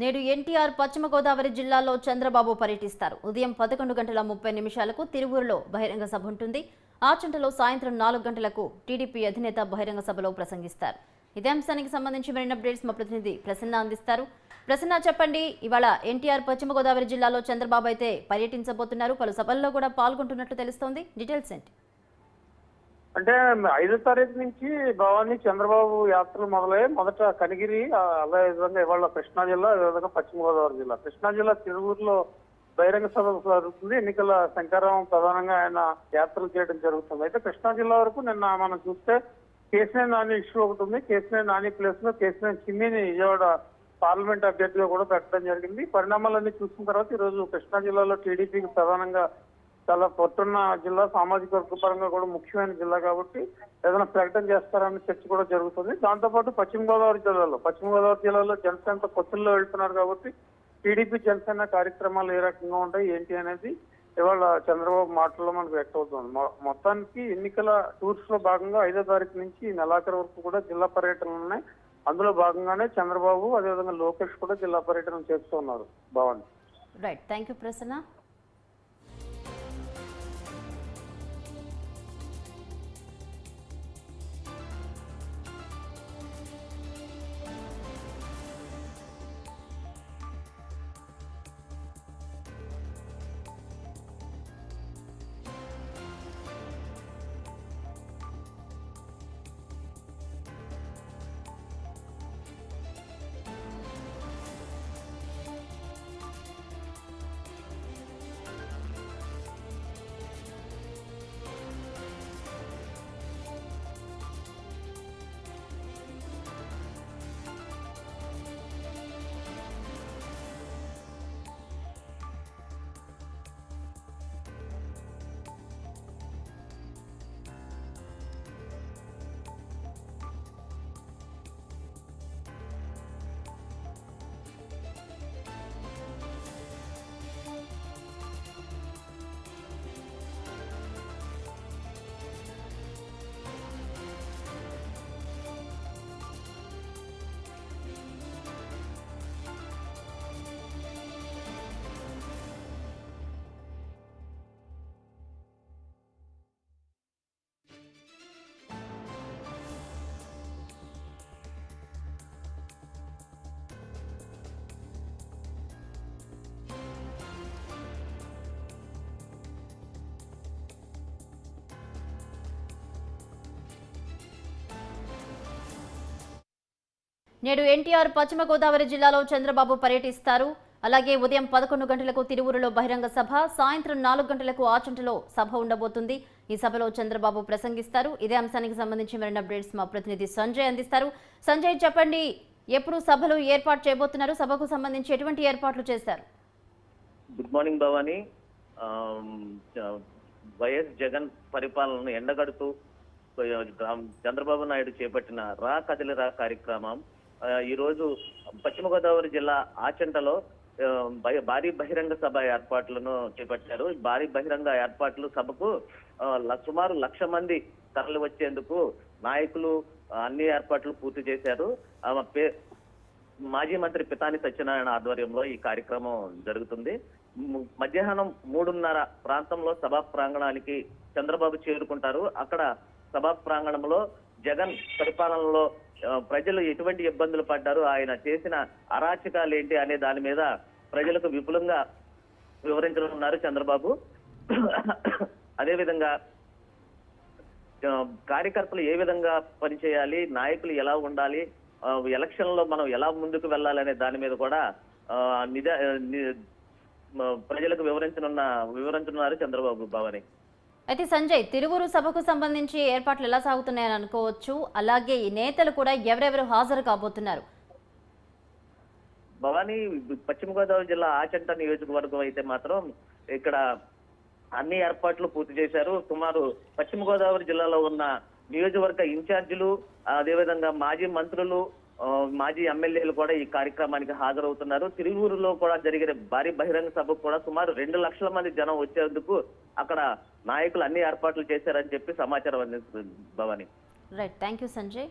నేడు ఎన్టీఆర్ పశ్చిమ గోదావరి జిల్లాలో చంద్రబాబు పర్యటిస్తారు. ఉదయం పదకొండు గంటల ముప్పై నిమిషాలకు తిరువూరులో బహిరంగ సభ ఉంటుంది. ఆచంటలో సాయంత్రం నాలుగు గంటలకు టీడీపీ అధినేత బహిరంగ సభలో ప్రసంగిస్తారు. ఇదే అంశానికి సంబంధించి మరిన్ని అప్డేట్స్ మా ప్రతినిధి ప్రసన్న అందిస్తారు. ప్రసన్న చెప్పండి ఇవాళ ఎన్టీఆర్ పశ్చిమ గోదావరి జిల్లాలో చంద్రబాబు అయితే పర్యటించబోతున్నారు. పలు సభల్లో కూడా పాల్గొంటున్నట్లు తెలుస్తోంది. డీటెయిల్స్ ఏంటి? అంటే ఐదో తారీఖు నుంచి భవానీ చంద్రబాబు యాత్రలు మొదలయ్యాయి మొదట కనిగిరి అదే విధంగా ఇవాళ కృష్ణా జిల్లా అదే విధంగా పశ్చిమ గోదావరి జిల్లా. కృష్ణా జిల్లా తిరువూరులో బహిరంగ సభ జరుగుతుంది. ఎన్నికల శంకరం ప్రధానంగా ఆయన యాత్రలు చేయడం జరుగుతుంది. అయితే కృష్ణా జిల్లా వరకు నిన్న మనం చూస్తే కేసీఆర్ నాని ఇష్యూ ఒకటి ఉంది. కేసీఆర్ నాని ప్లేస్లో కేసీఆర్ చిన్నిని విజయవాడ పార్లమెంట్ అభ్యర్థిగా కూడా పెట్టడం జరిగింది. పరిణామాలన్నీ చూసిన తర్వాత ఈ రోజు కృష్ణా జిల్లాలో టీడీపీకి ప్రధానంగా చాలా పొట్టున్న జిల్లా సామాజిక వర్గ పరంగా కూడా ముఖ్యమైన జిల్లా కాబట్టి ఏదైనా ప్రకటన చేస్తారని చర్చ కూడా జరుగుతుంది. దాంతోపాటు పశ్చిమ గోదావరి జిల్లాలో పశ్చిమ గోదావరి జిల్లాలో జనసేన కొత్తల్లో వెళ్తున్నారు కాబట్టి టీడీపీ జనసేన కార్యక్రమాలు ఏ రకంగా ఉంటాయి ఏంటి అనేది ఇవాళ చంద్రబాబు మాటల్లో మనకు వ్యక్తం అవుతుంది. మొత్తానికి ఎన్నికల టూర్స్లో భాగంగా ఐదో తారీఖు నుంచి నెలాఖరు వరకు కూడా జిల్లా పర్యటనలు ఉన్నాయి. అందులో భాగంగానే చంద్రబాబు అదేవిధంగా లోకేష్ కూడా జిల్లా పర్యటన చేస్తున్నారు ఉన్నారు రైట్ థ్యాంక్ యూ ప్రసన్న. నేడు ఎన్టీఆర్ పశ్చిమ గోదావరి జిల్లాలో చంద్రబాబు పర్యటిస్తారు. అలాగే ఉదయం పదకొండు గంటలకు తిరువురులో బహిరంగ సభ సాయంత్రం నాలుగు గంటలకు ఆచంటలో సభ ఉండబోతుంది. ఈ సభలో చంద్రబాబు ప్రసంగిస్తారు. ఇదే అంశానికి సంబంధించి మరిన్ని అప్డేట్స్ మా ప్రతినిధి సంజయ్ అందిస్తారు. సంజయ్ చెప్పండి ఎప్పుడు సభలు ఏర్పాటు చేయబోతున్నారు? సభకు సంబంధించి ఎటువంటి ఏర్పాట్లు చేశారు? Good morning Bhavani. YS Jagan పరిపాలనను ఎండగడుతూ చంద్రబాబు నాయుడు చేపట్టిన రా కదిలి రా కార్యక్రమం ఈరోజు పశ్చిమ గోదావరి జిల్లా ఆచంటలో భారీ బహిరంగ సభ ఏర్పాట్లను చేపట్టారు. భారీ బహిరంగ ఏర్పాట్లు సభకు ల- సుమారు లక్ష మంది తరలి వచ్చేందుకు నాయకులు అన్ని ఏర్పాట్లు పూర్తి చేశారు. పే- మాజీ మంత్రి పితాని సత్యనారాయణ ఆధ్వర్యంలో ఈ కార్యక్రమం జరుగుతుంది. మధ్యాహ్నం మూడున్నర ప్రాంతంలో సభా ప్రాంగణానికి చంద్రబాబు చేరుకుంటారు. అక్కడ సభా ప్రాంగణంలో జగన్ పరిపాలనలో ప్రజలు ఎటువంటి ఇబ్బందులు పడ్డారు? ఆయన చేసిన అరాచకాలు ఏంటి అనే దాని మీద ప్రజలకు విపులంగా వివరించనున్నారు చంద్రబాబు. అదేవిధంగా కార్యకర్తలు ఏ విధంగా పనిచేయాలి? నాయకులు ఎలా ఉండాలి? ఎలక్షన్లో మనం ఎలా ముందుకు వెళ్ళాలనే దాని మీద కూడా ఆ, నిజ ప్రజలకు వివరించనున్న వివరించనున్నారు చంద్రబాబు భవని. అయితే సంజయ్ తిరువురు సభకు సంబంధించి ఏర్పాట్లు ఎలా సాగుతున్నాయని అనుకోవచ్చు. అలాగే ఈ నేతలు కూడా ఎవరెవరు హాజరు కాబోతున్నారు? భవానీ పశ్చిమ గోదావరి జిల్లా ఆచంట నియోజకవర్గం అయితే మాత్రం ఇక్కడ అన్ని ఏర్పాట్లు పూర్తి చేశారు. సుమారు పశ్చిమ గోదావరి జిల్లాలో ఉన్న నియోజకవర్గ ఇన్ఛార్జీలు అదేవిధంగా మాజీ మంత్రులు మాజీ ఎమ్మెల్యేలు కూడా ఈ కార్యక్రమానికి హాజరవుతున్నారు. తిరువూరులో కూడా జరిగిన భారీ బహిరంగ సభకు కూడా సుమారు రెండు లక్షల మంది జనం వచ్చేందుకు అక్కడ నాయకులు అన్ని ఏర్పాట్లు చేశారని చెప్పి సమాచారం అందిస్తుంది Bhavani. Right thank you Sanjay